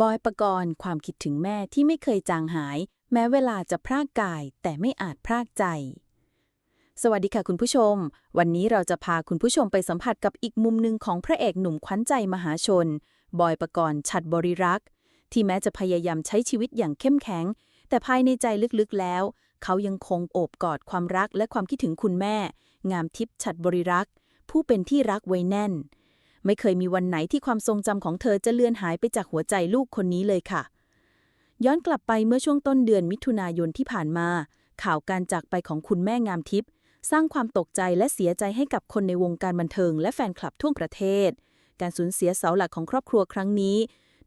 บอยประกรณ์ความคิดถึงแม่ที่ไม่เคยจางหาย แม้เวลาจะพรากกายแต่ไม่อาจพรากใจ สวัสดีค่ะคุณผู้ชม วันนี้เราจะพาคุณผู้ชมไปสัมผัสกับอีกมุมหนึ่งของพระเอกหนุ่มขวัญใจมหาชน บอยประกรณ์ฉัดบริรักษ์ ที่แม้จะพยายามใช้ชีวิตอย่างเข้มแข็ง แต่ภายในใจลึกๆแล้ว เขายังคงโอบกอดความรักและความคิดถึงคุณแม่ งามทิพย์ฉัดบริรักษ์ ผู้เป็นที่รักไว้แน่น ไม่เคยมีวันไหนที่ความทรงจำของเธอจะเลือนหายไปจากหัวใจลูกคนนี้เลยค่ะ ย้อนกลับไปเมื่อช่วงต้นเดือนมิถุนายนที่ผ่านมา ข่าวการจากไปของคุณแม่งามทิพย์สร้างความตกใจและเสียใจให้กับคนในวงการบันเทิงและแฟนคลับทั่วประเทศ การสูญเสียเสาหลักของครอบครัวครั้งนี้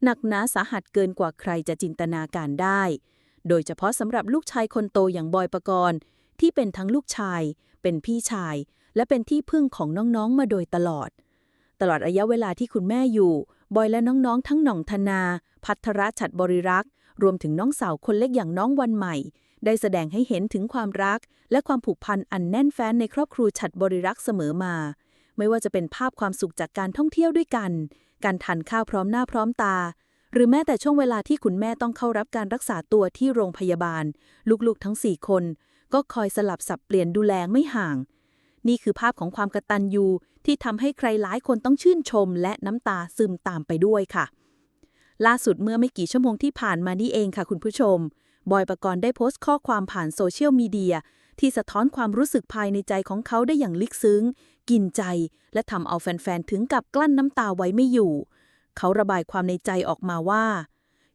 หนักหนาสาหัสเกินกว่าใครจะจินตนาการได้ โดยเฉพาะสำหรับลูกชายคนโตอย่างบอยปกรณ์ที่เป็นทั้งลูกชาย เป็นพี่ชาย และเป็นที่พึ่งของน้องๆมาโดยตลอด ตลอดระยะเวลาที่คุณแม่อยู่ บอยและน้องๆ ทั้งหน่องธนา พัทรฉัดบริรักษ์ รวมถึงน้องสาวคนเล็กอย่างน้องวันใหม่ ได้แสดงให้เห็นถึงความรัก และความผูกพันอันแน่นแฟ้นในครอบครัวฉัดบริรักษ์เสมอมา ไม่ว่าจะเป็นภาพความสุขจากการท่องเที่ยวด้วยกัน การทานข้าวพร้อมหน้าพร้อมตา หรือแม้แต่ช่วงเวลาที่คุณแม่ต้องเข้ารับการรักษาตัวที่โรงพยาบาล ลูกๆทั้ง4คนก็คอยสลับสับเปลี่ยนดูแลไม่ห่าง นี่คือภาพของความกระตัญญูที่ทำให้ใครหลายคนต้องชื่นชม และน้ำตาซึมตามไปด้วยค่ะ ล่าสุดเมื่อไม่กี่ชั่วโมงที่ผ่านมานี่เองค่ะคุณผู้ชม บอยปกรณ์ได้โพสต์ข้อความผ่านโซเชียลมีเดียที่สะท้อนความรู้สึกภายในใจของเขาได้อย่างลึกซึ้ง กินใจ และทำเอาแฟนๆ ถึงกับกลั้นน้ำตาไว้ไม่อยู่ เขาระบายความในใจออกมาว่า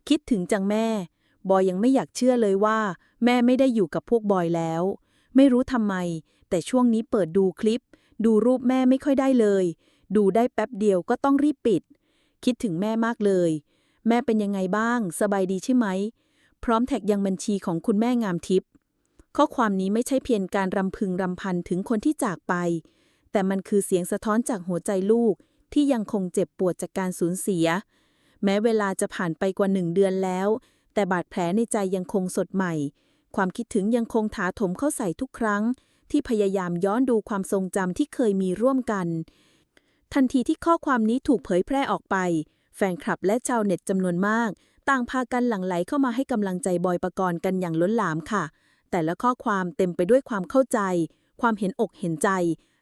คิดถึงจังแม่ บอยยังไม่อยากเชื่อเลยว่า แม่ไม่ได้อยู่กับพวกบอยแล้ว ไม่รู้ทำไม แต่ช่วงนี้เปิดดูคลิป ดูรูปแม่ไม่ค่อยได้เลย ดูได้แป๊บเดียวก็ต้องรีบปิด คิดถึงแม่มากเลย แม่เป็นยังไงบ้าง สบายดีใช่ไหม พร้อมแท็กยังบัญชีของคุณแม่งามทิพย์ข้อความนี้ไม่ใช่เพียงการรำพึงรำพันถึงคนที่จากไป แต่มันคือเสียงสะท้อนจากหัวใจลูกที่ยังคงเจ็บปวดจากการสูญเสีย แม้เวลาจะผ่านไปกว่าหนึ่งเดือนแล้ว แต่บาดแผลในใจยังคงสดใหม่ ความคิดถึงยังคงถาถมเข้าใส่ทุกครั้ง ที่พยายามย้อนดูความทรงจำที่เคยมีร่วมกัน ทันทีที่ข้อความนี้ถูกเผยแพร่ออกไป แฟนคลับและชาวเน็ตจำนวนมาก ต่างพากันหลั่งไหลเข้ามาให้กำลังใจบอยปกรณ์กันอย่างล้นหลามค่ะ แต่ละข้อความเต็มไปด้วยความเข้าใจ ความเห็นอกเห็นใจ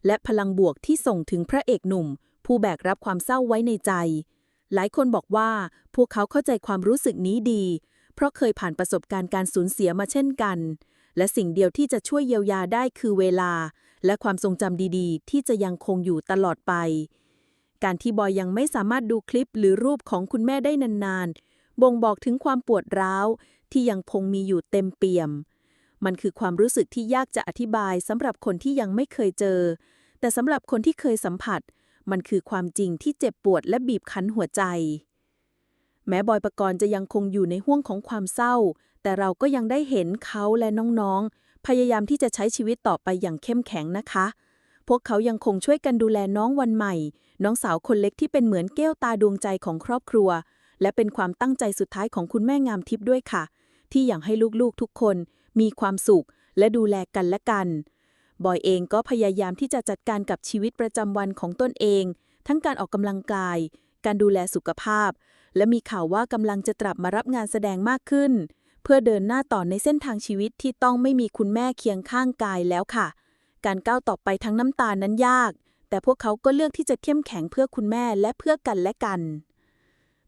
และพลังบวกที่ส่งถึงพระเอกหนุ่ม ผู้แบกรับความเศร้าไว้ในใจ หลายคนบอกว่าพวกเขาเข้าใจความรู้สึกนี้ดี เพราะเคยผ่านประสบการณ์การสูญเสียมาเช่นกัน และสิ่งเดียวที่จะช่วยเยียวยาได้คือเวลา และความทรงจำดีๆ ที่จะยังคงอยู่ตลอดไป การที่บอยยังไม่สามารถดูคลิปหรือรูปของคุณแม่ได้นานๆ บ่งบอกถึงความปวดร้าว ที่ยังคงมีอยู่เต็มเปี่ยม มันคือความรู้สึกที่ยากจะอธิบายสำหรับคนที่ยังไม่เคยเจอ แต่สำหรับคนที่เคยสัมผัส มันคือความจริงที่เจ็บปวดและบีบคั้นหัวใจ แม้บอยปกรณ์จะยังคงอยู่ในห่วงของความเศร้า แต่เราก็ยังได้เห็นเขาและน้องๆ พยายามที่จะใช้ชีวิตต่อไปอย่างเข้มแข็งนะคะ พวกเขายังคงช่วยกันดูแลน้องวันใหม่ น้องสาวคนเล็กที่เป็นเหมือนแก้วตาดวงใจของครอบครัว และเป็นความตั้งใจสุดท้ายของคุณแม่งามทิพย์ด้วยค่ะ ที่อยากให้ลูกๆทุกคน มีความสุข และดูแลกันและกัน บอยเองก็พยายามที่จะจัดการกับชีวิตประจำวันของตนเอง ทั้งการออกกำลังกาย การดูแลสุขภาพ และมีข่าวว่ากำลังจะกลับมารับงานแสดงมากขึ้น เพื่อเดินหน้าต่อในเส้นทางชีวิตที่ต้องไม่มีคุณแม่เคียงข้างกายแล้วค่ะ การก้าวต่อไปทั้งน้ำตานั้นยาก แต่พวกเขาก็เลือกที่จะเข้มแข็งเพื่อคุณแม่และเพื่อกันและกัน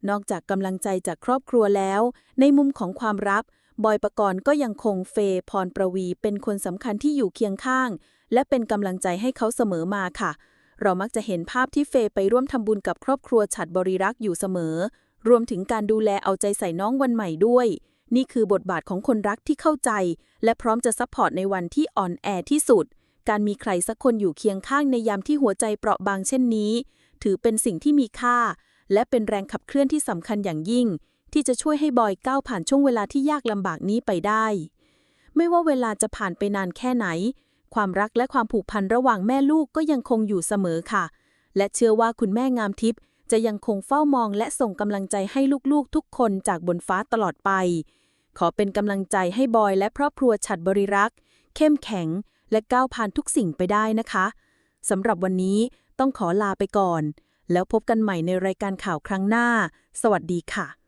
นอกจากกำลังใจจากครอบครัวแล้ว ในมุมของความรักบอยปกรณ์ก็ยังคงเฟย์พรประวี เป็นคนสำคัญที่อยู่เคียงข้าง และเป็นกำลังใจให้เขาเสมอมาค่ะ เรามักจะเห็นภาพที่เฟย์ไปร่วมทำบุญกับครอบครัวฉัดบริรักษ์อยู่เสมอ รวมถึงการดูแลเอาใจใส่น้องวันใหม่ด้วย นี่คือบทบาทของคนรักที่เข้าใจ และพร้อมจะซัพพอร์ตในวันที่อ่อนแอที่สุด การมีใครสักคนอยู่เคียงข้างในยามที่หัวใจเปราะบางเช่นนี้ ถือเป็นสิ่งที่มีค่า และเป็นแรงขับเคลื่อนที่สำคัญอย่างยิ่ง ที่จะช่วยให้บอยก้าวผ่านช่วงเวลาที่ยากลำบากนี้ไปได้ ไม่ว่าเวลาจะผ่านไปนานแค่ไหน ความรักและความผูกพันระหว่างแม่ลูกก็ยังคงอยู่เสมอค่ะ และเชื่อว่าคุณแม่งามทิพย์จะยังคงเฝ้ามองและส่งกำลังใจให้ลูกๆทุกคนจากบนฟ้าตลอดไป ขอเป็นกำลังใจให้บอยและครอบครัวฉัดบริรักษ์ เข้มแข็ง และก้าวผ่านทุกสิ่งไปได้นะคะสำหรับวันนี้ต้องขอลาไปก่อน แล้วพบกันใหม่ในรายการข่าวครั้งหน้า สวัสดีค่ะ